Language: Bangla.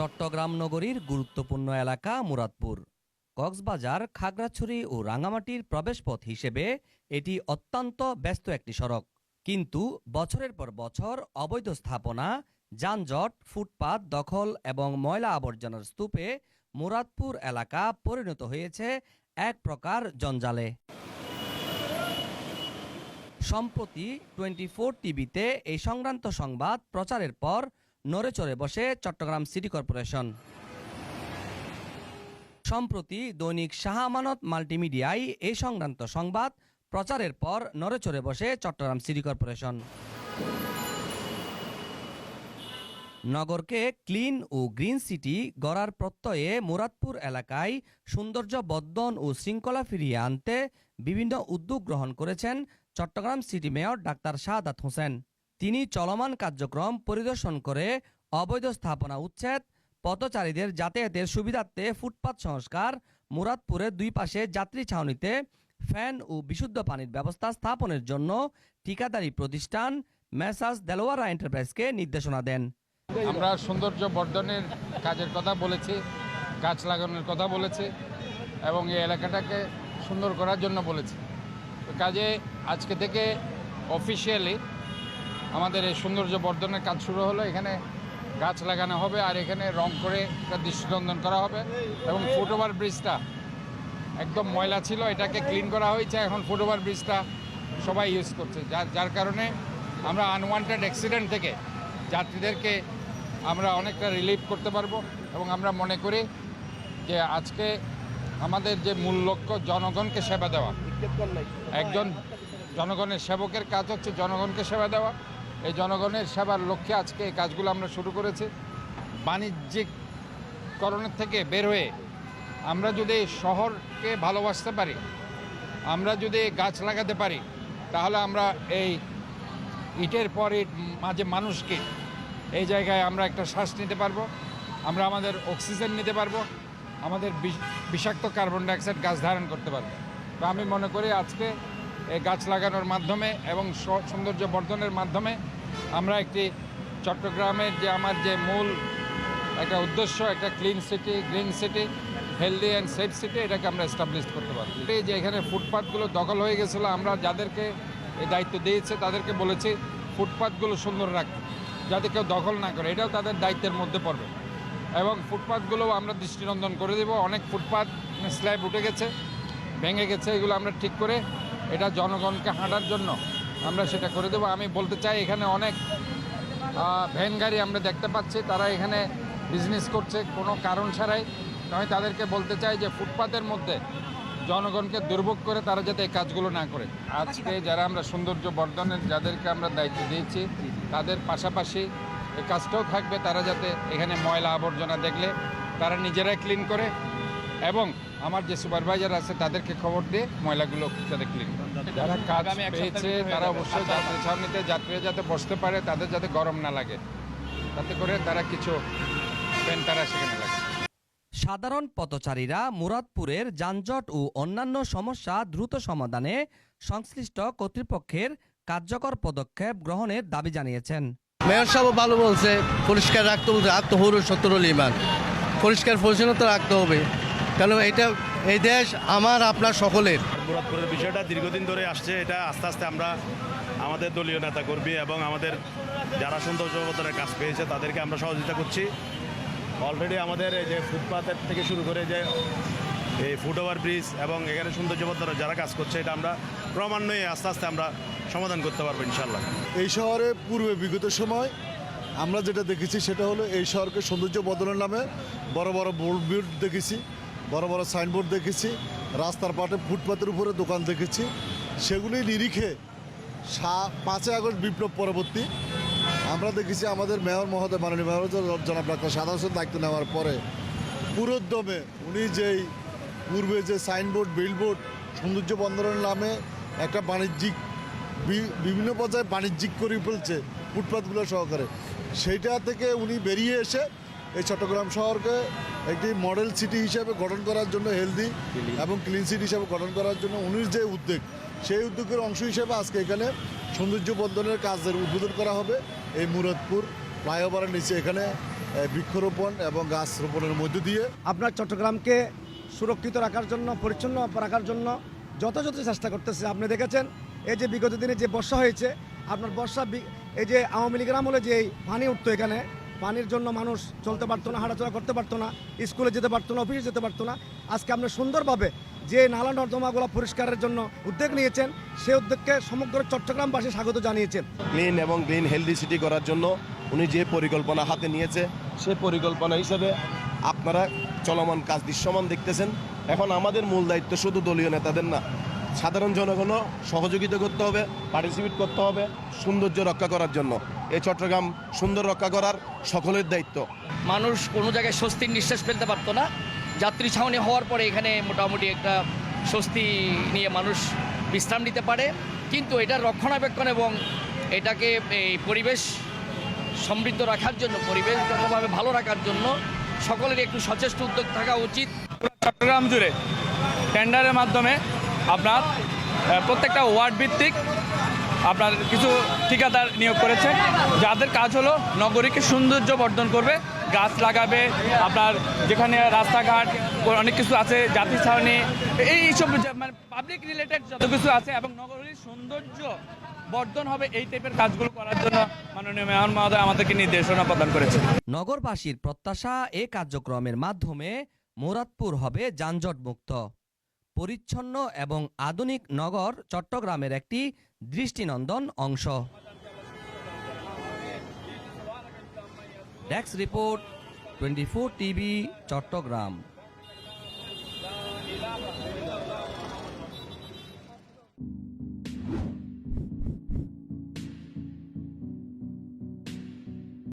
চট্টগ্রাম নগরীর গুরুত্বপূর্ণ এলাকা মুরাদপুর। কক্সবাজার, খাগড়াছড়ি ও রাঙামাটির প্রবেশপথ হিসেবে এটি অত্যন্ত ব্যস্ত একটি সড়ক। কিন্তু বছরের পর বছর অবৈধ স্থাপনা, যানজট, ফুটপাত দখল এবং ময়লা আবর্জনার স্তূপে মুরাদপুর এলাকা পরিণত হয়েছে এক প্রকার জঞ্জালে। সম্প্রতি টোয়েন্টি ফোর টিভিতে এই সংক্রান্ত সংবাদ প্রচারের পর নড়েচড়ে বসে চট্টগ্রাম সিটি কর্পোরেশন। সম্প্রতি দৈনিক শাহ আমানত মাল্টিমিডিয়ায় এই সংক্রান্ত সংবাদ প্রচারের পর নড়েচড়ে বসে চট্টগ্রাম সিটি কর্পোরেশন। নগরকে ক্লিন ও গ্রিন সিটি গড়ার প্রত্যয়ে মুরাদপুর এলাকায় সৌন্দর্য বর্ধন ও শৃঙ্খলা ফিরিয়ে আনতে বিভিন্ন উদ্যোগ গ্রহণ করেছেন Chattogram city mayor doctor Shahadat Hossain. তিনি চলমান কার্যক্রম পরিদর্শন করে অবৈধ স্থাপনা উচ্ছেদ, পথচারীদের যাতায়াতের সুবিধার্থে ফুটপাত সংস্কার মুরাদপুরের দুই পাশে যাত্রী ছাউনিতে ফ্যান ও বিশুদ্ধ পানির ব্যবস্থা স্থাপনের জন্য ঠিকাদারি প্রতিষ্ঠান মেসাস দেলোয়ারা এন্টারপ্রাইজকে নির্দেশনা দেন। আমরা সৌন্দর্য বর্ধনের কাজের কথা বলেছি, গাছ লাগানোর কথা বলেছি এবং এই এলাকাটাকে সুন্দর করার জন্য বলেছি। কাজে আজকে থেকে অফিসিয়ালি আমাদের এই সৌন্দর্য বর্ধনের কাজ শুরু হলো। এখানে গাছ লাগানো হবে আর এখানে রং করে একটা দৃষ্টিনন্দন করা হবে এবং ফুটওভার ব্রিজটা একদম ময়লা ছিল, এটাকে ক্লিন করা হয়েছে। এখন ফুটওভার ব্রিজটা সবাই ইউজ করছে। যার যার কারণে আমরা আনওয়ান্টেড অ্যাক্সিডেন্ট থেকে যাত্রীদেরকে আমরা অনেকটা রিলিফ করতে পারব এবং আমরা মনে করি যে আজকে আমাদের যে মূল লক্ষ্য জনগণকে সেবা দেওয়া। একজন জনগণের সেবকের কাজ হচ্ছে জনগণকে সেবা দেওয়া। এই জনগণের সেবার লক্ষ্যে আজকে এই কাজগুলো আমরা শুরু করেছি। বাণিজ্যিককরণের থেকে বের হয়ে আমরা যদি শহরকে ভালোবাসতে পারি, আমরা যদি গাছ লাগাতে পারি, তাহলে আমরা এই ইটের পর ইট মাঝে মানুষকে এই জায়গায় আমরা একটা শ্বাস নিতে পারব, আমরা আমাদের অক্সিজেন নিতে পারব, আমাদের বিষ- বিষাক্ত কার্বন ডাইঅক্সাইড গাছ ধারণ করতে পারব। তো আমি মনে করি আজকে গাছ লাগানোর মাধ্যমে এবং সৌন্দর্য বর্ধনের মাধ্যমে আমরা একটি চট্টগ্রামের যে আমার যে মূল একটা উদ্দেশ্য, একটা clean city green city healthy and safe city এটাকে আমরা এস্টাবলিশ করতে পারি যে এখানে ফুটপাথগুলো দখল হয়ে গেছিল, আমরা যাদেরকে এই দায়িত্ব দিয়েছে তাদেরকে বলেছি ফুটপাথগুলো সুন্দর রাখতে যাতে কেউ দখল না করে। এটাও তাদের দায়িত্বের মধ্যে পড়বে। এবং ফুটপাথগুলোও আমরা দৃষ্টিনন্দন করে দেবো। অনেক ফুটপাথ স্ল্যাব উঠে গেছে, ভেঙে গেছে, এগুলো আমরা ঠিক করে এটা জনগণকে হাঁটার জন্য আমরা সেটা করে দেবো। আমি বলতে চাই, এখানে অনেক ভ্যান গাড়ি আমরা দেখতে পাচ্ছি, তারা এখানে বিজনেস করছে কোনো কারণ ছাড়াই। আমি তাদেরকে বলতে চাই যে ফুটপাতের মধ্যে জনগণকে দুর্ভোগ করে তারা যাতে এই কাজগুলো না করে। আজকে যারা আমরা সৌন্দর্য বর্ধনের যাদেরকে আমরা দায়িত্ব দিয়েছি, তাদের পাশাপাশি এই কাজটাও থাকবে, তারা যাতে এখানে ময়লা আবর্জনা দেখলে তারা নিজেরাই ক্লিন করে এবং আমার যে সুপারভাইজার আছে তাদেরকে খবর দিয়ে ময়লাগুলো যাতে ক্লিন যারা কাজ পেয়েছে তারা অবশ্যই যাত্রী ছাউনিতে যাত্রীরা যাতে বসতে পারে তাদের যাতে গরম না লাগে। তাতে করে তারা কিছু পেন তারা সেখানে লাগে। সাধারণ পথচারীরা মুরাদপুরের যানজট ও অন্যান্য সমস্যা দ্রুত সমাধানে সংশ্লিষ্ট কর্তৃপক্ষের কার্যকর পদক্ষেপ গ্রহণের দাবি জানিয়েছেন। মেয়র সাহেব ভালো বলছে পরিষ্কার রাখতে বলছে আত্মহরু সত্তর ইমান। পরিষ্কার পরিচ্ছন্নতা রাখতে হবে। কারণ এটা এই দেশ আমার আপনার সকলের। মুরাদপুরের বিষয়টা দীর্ঘদিন ধরে আসছে এটা আস্তে আস্তে আমরা আমাদের দলীয় নেতা কর্মী এবং আমাদের যারা সৌন্দর্যবর্ধনের কাজ পেয়েছে তাদেরকে আমরা সহযোগিতা করছি। অলরেডি আমাদের এই যে ফুটপাথের থেকে শুরু করে যে এই ফুটওভার ব্রিজ এবং এখানে সৌন্দর্যবর্ধনের যারা কাজ করছে এটা আমরা ক্রমান্বয়ে আস্তে আস্তে আমরা সমাধান করতে পারব ইনশাল্লাহ এই শহরে পূর্বে বিগত সময় আমরা যেটা দেখেছি সেটা হলো এই শহরকে সৌন্দর্য বদলের নামে বড় বড় বোর্ড দেখেছি। বড় বড় সাইনবোর্ড দেখেছি, রাস্তার পাটে ফুটপাতের উপরে দোকান দেখেছি, সেগুলি নিরিখে সা, পাঁচই আগস্ট বিপ্লব পরবর্তী। আমরা দেখেছি আমাদের মেয়র মহোদয়, মাননীয় মেয়র জনাব ডাক্তার হোসেন দায়িত্ব নেওয়ার পরে পুরোদ্যমে উনি যেই পূর্বে যে সাইনবোর্ড, বিলবোর্ড, সৌন্দর্য বন্দরের নামে একটা বাণিজ্যিক বিভিন্ন পর্যায়ে বাণিজ্যিক করে ফেলছে ফুটপাথগুলো সহকারে। সেইটা থেকে উনি বেরিয়ে এসে এই চট্টগ্রাম শহরকে একটি মডেল সিটি হিসাবে গঠন করার জন্য হেলদি এবং ক্লিন সিটি হিসাবে গঠন করার জন্য উনির যে উদ্যোগ সেই উদ্যোগের অংশ হিসেবে আজকে এখানে সৌন্দর্য বর্ধনের কাজের উদ্বোধন করা হবে। এই মুরাদপুর ফ্লাইওভারের নিচে এখানে বৃক্ষরোপণ এবং গাছ রোপণের মধ্য দিয়ে। আপনার চট্টগ্রামকে সুরক্ষিত রাখার জন্য পরিচ্ছন্ন রাখার জন্য যথাযথ চেষ্টা করতেছে। আপনি দেখেছেন এই যে বিগত দিনে যে বর্ষা হয়েছে আপনার বর্ষা বি- এই যে আওয়ামী লীগের আমলে যে এই পানি উঠতো এখানে পানির জন্য মানুষ চলতে পারতো না, হাঁটাচলা করতে পারতো না, স্কুলে যেতে পারতো না অফিসে যেতে পারতো না। আজকে আপনি সুন্দরভাবে যে নালা নর্দমাগুলো পরিষ্কারের জন্য উদ্যোগ নিয়েছেন সেই উদ্যোগকে সমগ্র চট্টগ্রামবাসী স্বাগত জানিয়েছেন। ক্লিন এবং গ্রিন হেলদি সিটি করার জন্য উনি যে পরিকল্পনা হাতে নিয়েছে, সে পরিকল্পনা হিসেবে আপনারা চলমান কাজ দৃশ্যমান দেখতেছেন। এখন আমাদের মূল দায়িত্ব শুধু দলীয় নেতাদের না সাধারণ জনগণও সহযোগিতা করতে হবে পার্টিসিপেট করতে হবে সৌন্দর্য রক্ষা করার জন্য। এই চট্টগ্রাম সুন্দর রক্ষা করার সকলের দায়িত্ব। মানুষ কোনো জায়গায় স্বস্তির নিঃশ্বাস ফেলতে পারতো না। যাত্রী ছাউনি হওয়ার পরে এখানে মোটামুটি একটা স্বস্তি নিয়ে মানুষ বিশ্রাম নিতে পারে। কিন্তু এটা রক্ষণাবেক্ষণ এবং এটাকে এই পরিবেশ সমৃদ্ধ রাখার জন্য পরিবেশগতভাবে ভালো রাখার জন্য সকলের একটু সচেষ্ট উদ্যোগ থাকা উচিত। চট্টগ্রাম জুড়ে টেন্ডারের মাধ্যমে আপনার প্রত্যেকটা ওয়ার্ড ভিত্তিক আপনার কিছু ঠিকাদার নিয়োগ করেছে যাদের কাজ হলো নগরীকে সৌন্দর্য বর্ধন করবে, গাছ লাগাবে, আপনার যেখানে রাস্তাঘাট, অনেক কিছু আছে জাতি ছাউনি এইসব মানে পাবলিক রিলেটেড যত কিছু আছে এবং নগরীর সৌন্দর্য বর্ধন হবে এই টাইপের কাজগুলো করার জন্য মাননীয় মেয়র মহোদয় আমাদেরকে নির্দেশনা প্রদান করেছে নগরবাসীর প্রত্যাশা এ কার্যক্রমের মাধ্যমে মোরাদপুর হবে যানজট মুক্ত। পরিচ্ছন্ন এবং আধুনিক নগর চট্টগ্রামের একটি দৃষ্টিনন্দন অংশ। Desk report twenty TV Chattogram.